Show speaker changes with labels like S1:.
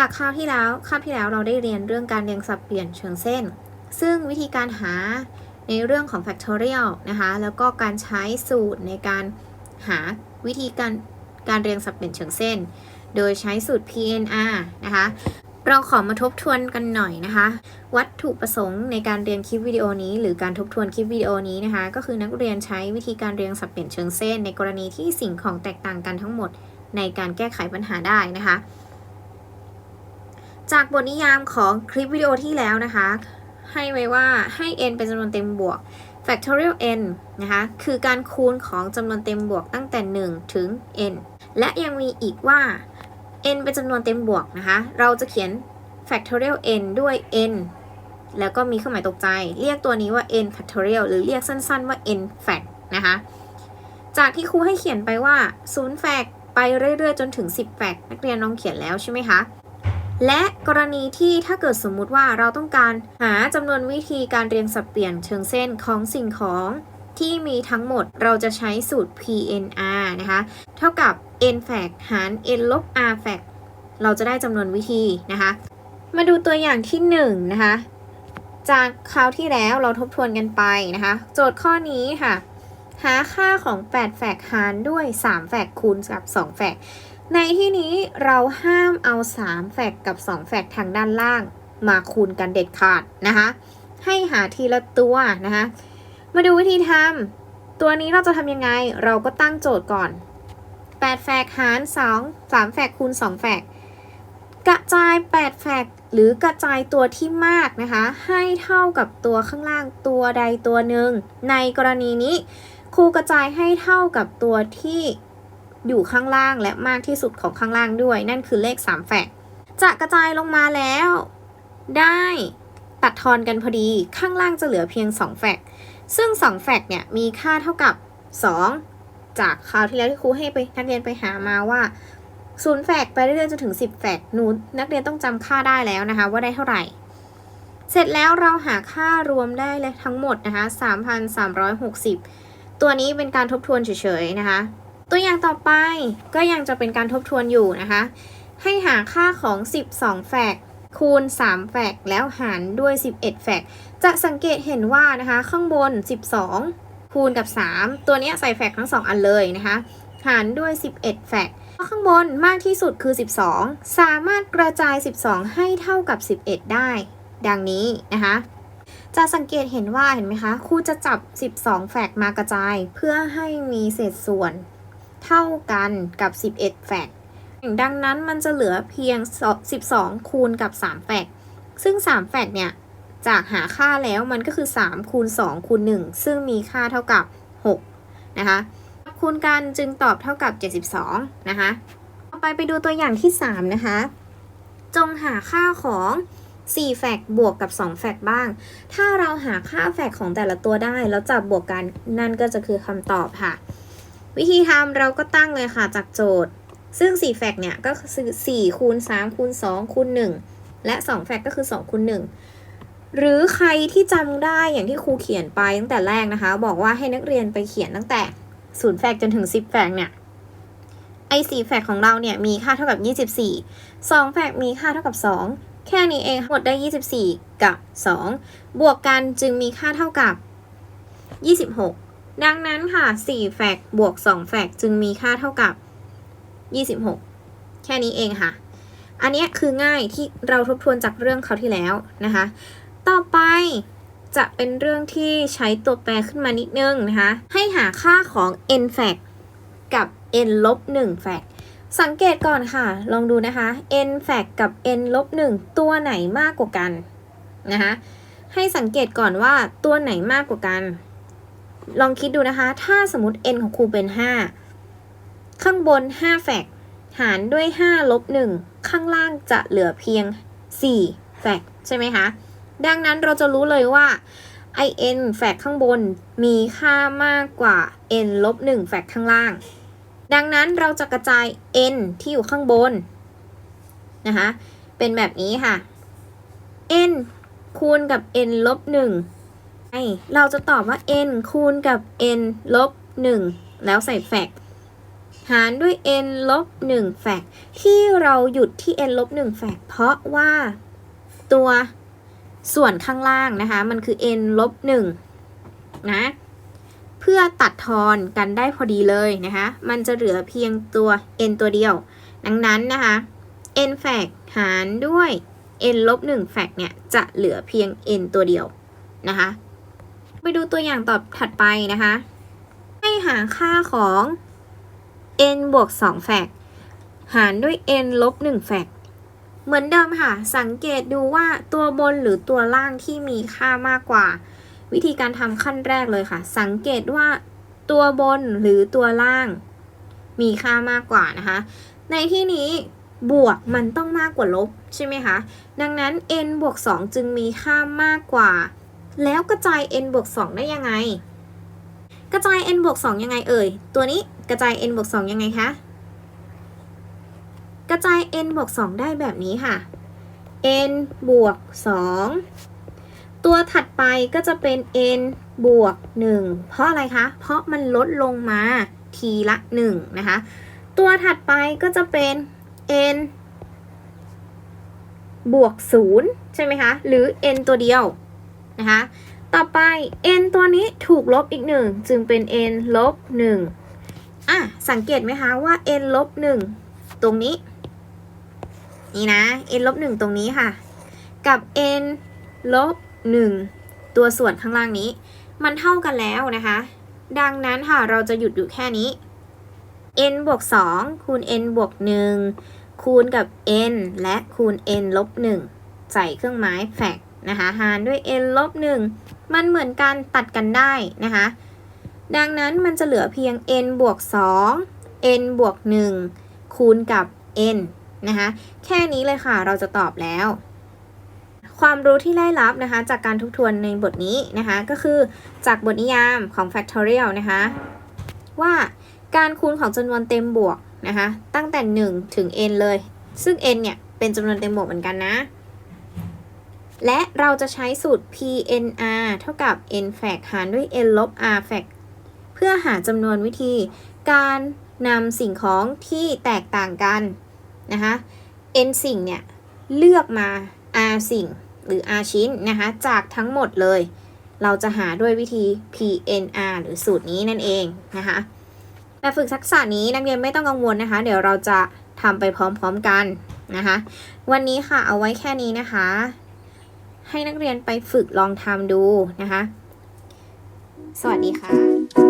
S1: ราวที่แล้วคาบที่แล้วเราได้เรียนเรื่องการเรียงสับเปลี่ยนเชิงเส้น ซึ่งวิธีการหาในเรื่องของ factorial นะคะ แล้วก็การใช้สูตรในการหาวิธีการการเรียงสับเปลี่ยนเชิงเส้น โดยใช้สูตร PNR นะคะ เราขอมาทบทวนกันหน่อยนะคะ วัตถุประสงค์ในการเรียนคลิปวิดีโอนี้ หรือการทบทวนคลิปวิดีโอนี้นะคะ ก็คือนักเรียนใช้วิธีการเรียงสับเปลี่ยนเชิงเส้น ในกรณีที่สิ่งของแตกต่างกันทั้งหมดในการแก้ไขปัญหาได้นะคะ จากบทนิยามของคลิปวิดีโอที่แล้วนะคะ ให้ไว้ว่าให้ n เป็นจำนวนเต็มบวก factorial n นะคะ คือการคูณของจำนวนเต็มบวกตั้งแต่ 1 ถึง n และยังมีอีกว่า n เป็นจำนวนเต็มบวกนะคะ เราจะเขียน factorial n ด้วย n แล้วก็มีเครื่องหมายตกใจ เรียกตัวนี้ว่า n factorial หรือเรียกสั้นๆว่า n fact นะคะ จากที่ครูให้เขียนไปว่า0 fact ไปเรื่อยๆ จนถึง 10 fact นักเรียนลองเขียนแล้วใช่ไหมคะ และกรณีที่ถ้าเกิดสมมุติว่าเราต้องการหาจำนวนวิธีการเรียงสับเปลี่ยนเชิงเส้นของสิ่งของที่มีทั้งหมดเราจะใช้สูตร PNR นะคะ เท่ากับ n f a c หาร n ลบ r f a c เราจะได้จำนวนวิธีนะคะ มาดูตัวอย่างที่1นงนะคะ จากคราวที่แล้วเราทบทวนกันไปนะคะ โจทย์ข้อนี้ค่ะ หาค่าของ 8แฟกหารด้วย 3แฟกคูณกับ 2แฟกในที่นี้เราห้ามเอา 3แฟกกับ 2แฟกทางด้านล่าง มาคูณกันเด็ดขาดนะคะ ให้หาทีละตัวนะคะ มาดูวิธีทำตัวนี้เราจะทำยังไง เราก็ตั้งโจทย์ก่อน 8แฟกหาร 2 3แฟกคูณ 2แฟกกระจาย 8แฟกหรือกระจายตัวที่มากนะคะ ให้เท่ากับตัวข้างล่างตัวใดตัวหนึ่งในกรณีนี้ ครูกระจายให้เท่ากับตัวที่อยู่ข้างล่างและมากที่สุดของข้างล่างด้วย นั่นคือเลข3แฟกจะกระจายลงมาแล้ว ได้ตัดทอนกันพอดีข้างล่างจะเหลือเพียง2แฟกซึ่ง2แฟกเนี่ยมีค่าเท่ากับ 2 จากคราวที่แล้วที่ครูให้ไปนักเรียนไปหามาว่าศูนย์แฟกไปเรื่อยๆจนถึง 10แฟกนูนักเรียนต้องจำค่าได้แล้วนะคะ ว่าได้เท่าไหร่ เสร็จแล้วเราหาค่ารวมได้เลยทั้งหมดนะคะ 3,360 ตัวนี้เป็นการทบทวนเฉยๆนะคะ ตัวอย่างต่อไปก็ยังจะเป็นการทบทวนอยู่นะคะ ให้หาค่าของ 12 แฟกคูณ 3 แฟกแล้วหารด้วย 11 แฟกจะสังเกตเห็นว่านะคะ ข้างบน 12 คูณกับ 3 ตัวนี้ใส่แฟกทั้ง 2 อันเลยนะคะ หารด้วย 11 แฟกข้างบนมากที่สุดคือ 12 สามารถกระจาย 12 ให้เท่ากับ 11 ได้ ดังนี้นะคะ จะสังเกตเห็นว่าเห็นไหมคะครูจะจับ 12 แฟกมากระจาย เพื่อให้มีเศษส่วนเท่ากันกับ 11 แฟกดังนั้นมันจะเหลือเพียง 12 คูณกับ 3 แฟกซึ่ง 3 แฟกเนี่ยจากหาค่าแล้วมันก็คือ 3 คูณ 2 คูณ 1 ซึ่งมีค่าเท่ากับ 6 นะคะ คูณกันจึงตอบเท่ากับ 72 นะคะ ต่อไปไปดูตัวอย่างที่ 3 นะคะ จงหาค่าของ 4แฟกบวกกับ 2 แฟกบ้าง ถ้าเราหาค่าแฟกของแต่ละตัวได้ แล้วจับบวกกันนั่นก็จะคือคำตอบค่ะ วิธีทำเราก็ตั้งเลยค่ะจากโจทย์ ซึ่ง 4 แฟกเนี่ยก็คือ4คูณ3คูณ2คูณ1และ 2 แฟกก็คือ2คูณ1หรือใครที่จำได้อย่างที่ครูเขียนไปตั้งแต่แรกนะคะ บอกว่าให้นักเรียนไปเขียนตั้งแต่0แฟกจนถึง 10 แฟกเนี่ยไอ้4แฟกของเราเนี่ยมีค่าเท่ากับ 24 2 แฟกมีค่าเท่ากับ 2 แค่นี้เองหมดได้ 24 กับ 2 บวกกันจึงมีค่าเท่ากับ 26 ดังนั้นค่ะ 4 แฟกบวก 2 แฟกจึงมีค่าเท่ากับ 26 แค่นี้เองค่ะ อันนี้คือง่ายที่เราทบทวนจากเรื่องเขาที่แล้วนะคะ ต่อไปจะเป็นเรื่องที่ใช้ตัวแปรขึ้นมานิดนึงนะคะ ให้หาค่าของ n fact กับ n ลบ1 fact สังเกตก่อนค่ะ ลองดูนะคะ n f a c กับ n ลบ1ตัวไหนมากกว่ากันนะคะ ให้สังเกตก่อนว่าตัวไหนมากกว่ากัน ลองคิดดูนะคะ ถ้าสมมติ n ของครูเป็น 5 ข้างบน5แฟกหารด้วย5ลบ1ข้างล่างจะเหลือเพียง4แฟกใช่ไหมคะ ดังนั้นเราจะรู้เลยว่า in แฟกข้างบนมีค่ามากกว่า n ลบ1แฟกข้างล่าง ดังนั้นเราจะกระจาย n ที่อยู่ข้างบนนะคะ เป็นแบบนี้ค่ะ n คูณกับ n ลบ1เราจะตอบว่า n คูณกับ n ลบ1แล้วใส่แฟกหารด้วย n ลบ1แฟกที่เราหยุดที่ n ลบ1แฟกเพราะว่าตัวส่วนข้างล่างนะคะ มันคือ n ลบ1นะ เพื่อตัดทอนกันได้พอดีเลยนะคะ มันจะเหลือเพียงตัว n ตัวเดียว ดังนั้นนะคะ n แฟกหารด้วย n ลบ1แฟกเนี่ยจะเหลือเพียง n ตัวเดียวนะคะ ไปดูตัวอย่างตอบถัดไปนะคะ ให้หาค่าของ n บวก2แฟกหารด้วย n ลบ1แฟกเหมือนเดิมค่ะ สังเกตดูว่าตัวบนหรือตัวล่างที่มีค่ามากกว่า วิธีการทำขั้นแรกเลยค่ะ สังเกตว่าตัวบนหรือตัวล่าง มีค่ามากกว่านะคะ ในที่นี้บวกมันต้องมากกว่าลบใช่ไหมคะ ดังนั้น n บวก 2 จึงมีค่ามากกว่า แล้วกระจาย n บวก 2 ได้ยังไง กระจาย n บวก 2 ยังไงเอ่ย ตัวนี้กระจาย n บวก 2 ยังไงคะ กระจาย n บวก 2 ได้แบบนี้ค่ะ n บวก 2 ตัวถัดไปก็จะเป็น n บวก 1 เพราะอะไรคะ เพราะมันลดลงมาทีละ 1 นะคะ ตัวถัดไปก็จะเป็น n บวก 0 ใช่ไหมคะ หรือ n ตัวเดียวนะคะ ต่อไป n ตัวนี้ถูกลบอีก 1 จึงเป็น n ลบ 1 อะ สังเกตไหมคะว่า n ลบ 1 ตรงนี้ นี่นะ n ลบ 1 ตรงนี้ค่ะ กับ n ลบ 1 ตัวส่วนข้างล่างนี้ มันเท่ากันแล้วนะคะ ดังนั้นค่ะเราจะหยุดอยู่แค่นี้ n บวก2คูณ n บวก1คูณกับ n และคูณ n ลบ1ใส่เครื่องหมายแฟกนะคะหารด้วย n ลบ1มันเหมือนกันตัดกันได้นะคะ ดังนั้นมันจะเหลือเพียง n บวก2 n บวก1คูณกับ n นะคะ แค่นี้เลยค่ะเราจะตอบแล้ว ความรู้ที่ได้รับนะคะจากการทบทวนในบทนี้นะคะก็คือจากบทนิยามของ factorial นะคะว่าการคูณของจำนวนเต็มบวกนะคะตั้งแต่ 1 ถึง n เลย ซึ่ง n เนี่ยเป็นจำนวนเต็มบวกเหมือนกันนะ และเราจะใช้สูตร pnr เท่ากับ n แฟกหารด้วย n ลบ r แฟกเพื่อหาจำนวนวิธี การนำสิ่งของที่แตกต่างกันนะคะ n สิ่งเนี่ยเลือกมา r สิ่ง หรือ r ชิ้นนะคะจากทั้งหมดเลย เราจะหาด้วยวิธี PNR หรือสูตรนี้นั่นเองนะคะแบบฝึกทักษะนี้นักเรียนไม่ต้องกังวลนะคะ เดี๋ยวเราจะทำไปพร้อมๆกันนะคะวันนี้ค่ะเอาไว้แค่นี้นะคะ ให้นักเรียนไปฝึกลองทำดูนะคะ สวัสดีค่ะ